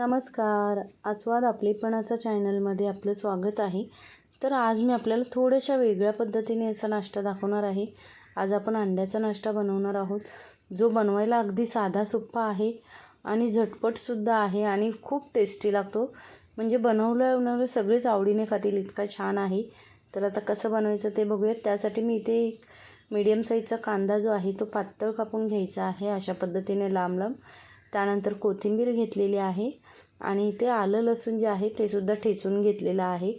नमस्कार. आस्वाद आपलेपणाचा चॅनलमध्ये आपलं स्वागत आहे. तर आज मी आपल्याला थोड्याशा वेगळ्या पद्धतीने याचा नाश्ता दाखवणार आहे. आज आपण अंड्याचा नाश्ता बनवणार आहोत. जो बनवायला अगदी साधा सोप्पा आहे आणि झटपटसुद्धा आहे आणि खूप टेस्टी लागतो. म्हणजे बनवलं बनवलं सगळेच आवडीने खातील इतका छान आहे. तर आता कसं बनवायचं ते बघूयात. त्यासाठी मी इथे एक मीडियम साईजचा कांदा जो आहे तो पातळ कापून घ्यायचा आहे अशा पद्धतीने लांब लांब त्यानंतर कोथिंबीर घेतलेली आहे आणि इथे आलं लसूण जे आहे ते सुद्धा ठेचून घेतलेलं आहे.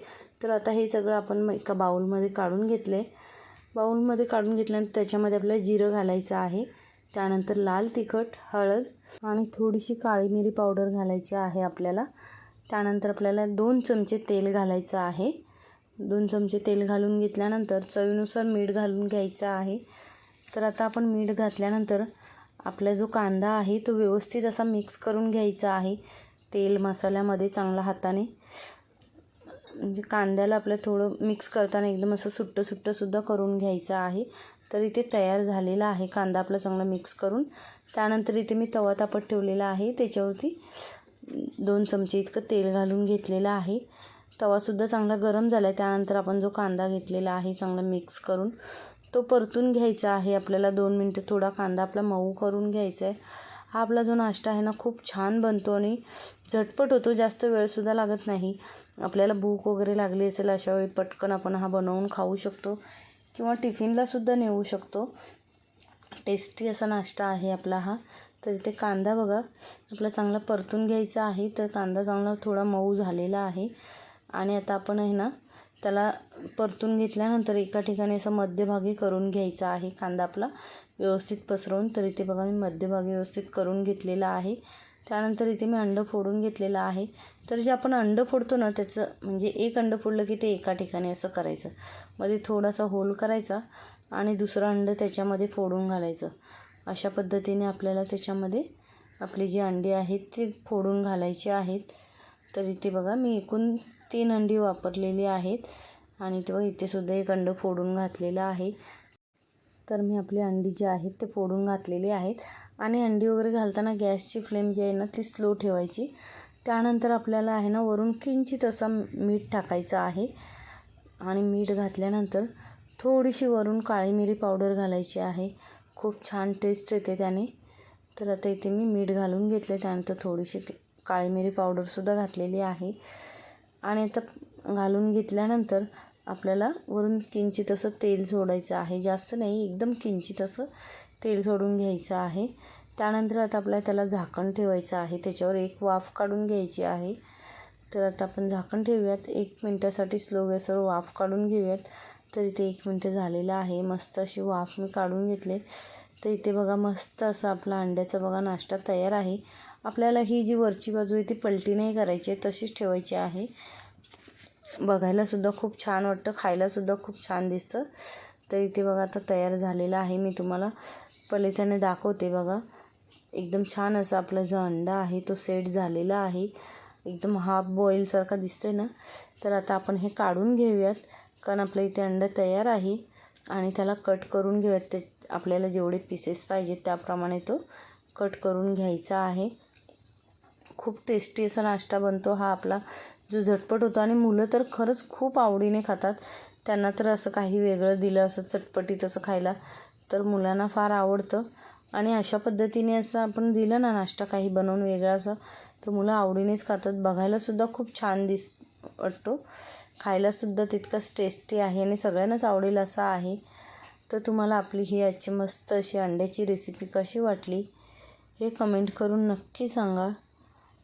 तर आता हे सगळं आपण एका बाऊलमध्ये काढून घेतलं. आहे बाऊलमध्ये काढून घेतल्यानंतर त्याच्यामध्ये आपल्याला जिरं घालायचं आहे. त्यानंतर लाल तिखट हळद आणि थोडीशी काळी मिरी पावडर घालायची आहे आपल्याला. त्यानंतर आपल्याला दोन चमचे तेल घालायचं आहे. दोन चमचे तेल घालून घेतल्यानंतर चवीनुसार मीठ घालून घ्यायचं आहे. तर आता आपण मीठ घातल्यानंतर आपला जो कांदा आहे तो व्यवस्थित असा मिक्स करून घ्यायचा आहे. तेल मसाल्यामध्ये चांगला हाताने. म्हणजे कांद्याला आपल्या थोडं मिक्स करताना एकदम असं सुट्टं सुट्टंसुद्धा करून घ्यायचं आहे. तर इथे तयार झालेला आहे कांदा आपला चांगला मिक्स करून. त्यानंतर इथे मी तवा तापत ठेवलेला आहे. त्याच्यावरती दोन चमचे इतकं तेल घालून घेतलेलं आहे. तवासुद्धा चांगला गरम झाला आहे त्यानंतर आपण जो कांदा घेतलेला आहे चांगला मिक्स करून. तो परतून घ्यायचा आहे. आपल्याला दोन मिनटं थोडा कांदा आपला मऊ करून घ्यायचा आहे. हा आपला जो नाश्ता आहे ना खूप छान बनतो आणि झटपट होतो. जास्त वेळसुद्धा लागत नाही. आपल्याला भूक वगैरे लागली असेल अशा वेळी पटकन आपण हा बनवून खाऊ शकतो किंवा टिफिनलासुद्धा नेऊ शकतो. टेस्टी असा नाश्ता आहे आपला हा. तर इथे कांदा बघा आपला चांगला परतून घ्यायचा आहे. तर कांदा चांगला थोडा मऊ झालेला आहे. आणि आता आपण आहे ना त्याला परतून घेतल्यानंतर एका ठिकाणी असं मध्यभागी करून घ्यायचा आहे कांदा आपला. व्यवस्थित पसरवून तर इथे बघा मी मध्यभागी व्यवस्थित करून घेतलेला आहे. त्यानंतर इथे मी अंडं फोडून घेतलेलं आहे. तर जे आपण अंडं फोडतो ना त्याचं म्हणजे एक अंडं फोडलं की ते एका ठिकाणी असं करायचं. मध्ये थोडासा होल करायचा आणि दुसरं अंडं त्याच्यामध्ये फोडून घालायचं. अशा पद्धतीने आपल्याला त्याच्यामध्ये आपली जी अंडी आहेत ती फोडून घालायची आहेत. तर इथे बघा मी एकूण तीन अंडी वापरलेली आहेत आणि तेव्हा बघा इथेसुद्धा एक अंडं फोडून घातलेलं आहे. तर मी आपली अंडी जी आहेत ते फोडून घातलेली आहेत. आणि अंडी वगैरे घालताना गॅसची फ्लेम जी आहे ना ती स्लो ठेवायची. त्यानंतर आपल्याला आहे ना वरून किंचित असा मीठ टाकायचं आहे. आणि मीठ घातल्यानंतर थोडीशी वरून काळी मिरी पावडर घालायची आहे. खूप छान टेस्ट येते त्याने. तर आता इथे मी मीठ घालून घेतले त्यानंतर थोडीशी काळी मिरी पावडरसुद्धा घातलेली आहे. आणि आता घालून घेतल्यानंतर आपल्याला वरून किंचित असं तेल सोडायचं आहे. जास्त नाही एकदम किंचित असं तेल सोडून घ्यायचं आहे. त्यानंतर आता आपल्याला त्याला झाकण ठेवायचं आहे. त्याच्यावर एक वाफ काढून घ्यायची आहे. तर आता आपण झाकण ठेवूयात. एक मिनटासाठी स्लो गॅसवर वाफ काढून घेऊयात. तर इथे एक मिनटं झालेलं आहे. मस्त अशी वाफ मी काढून घेतले तर इथे बघा मस्त असं आपला अंड्याचा बघा नाश्ता तयार आहे. आपल्याला ही जी वरची बाजू आहे ती पलटी नाही करायची आहे तशीच ठेवायची आहे. बघायलासुद्धा खूप छान वाटतं खायलासुद्धा खूप छान दिसतं. तर इथे बघा आता तयार झालेलं आहे मी तुम्हाला. पहिले दाखवते बघा. एकदम छान असं आपला जो अंडा आहे तो सेट झालेला आहे. एकदम हाफ बॉईलसारखा दिसतो आहे ना? तर आता आपण हे काढून घेऊयात कारण आपल्या इथे अंडा तयार आहे. आणि त्याला कट करून घेऊयात. ते आपल्याला जेवढे पीसेस पाहिजेत त्याप्रमाणे तो कट करून घ्यायचा आहे. खूप टेस्टी असा नाश्ता बनतो हा आपला जो झटपट होतो. आणि मुलं तर खरंच खूप आवडीने खातात. त्यांना तर असं काही वेगळं दिलं असं चटपटीत असं खायला तर मुलांना फार आवडतं. आणि अशा पद्धतीने असं आपण दिलं ना नाश्ता काही बनवून वेगळा असं तर मुलं आवडीनेच खातात. बघायलासुद्धा खूप छान दिस वाटतो. खायलासुद्धा तितकंच टेस्टी आहे आणि सगळ्यांनाच आवडेल असं आहे. तर तुम्हाला आपली ही आजची मस्त अशी अंड्याची रेसिपी कशी वाटली हे कमेंट करून नक्की सांगा.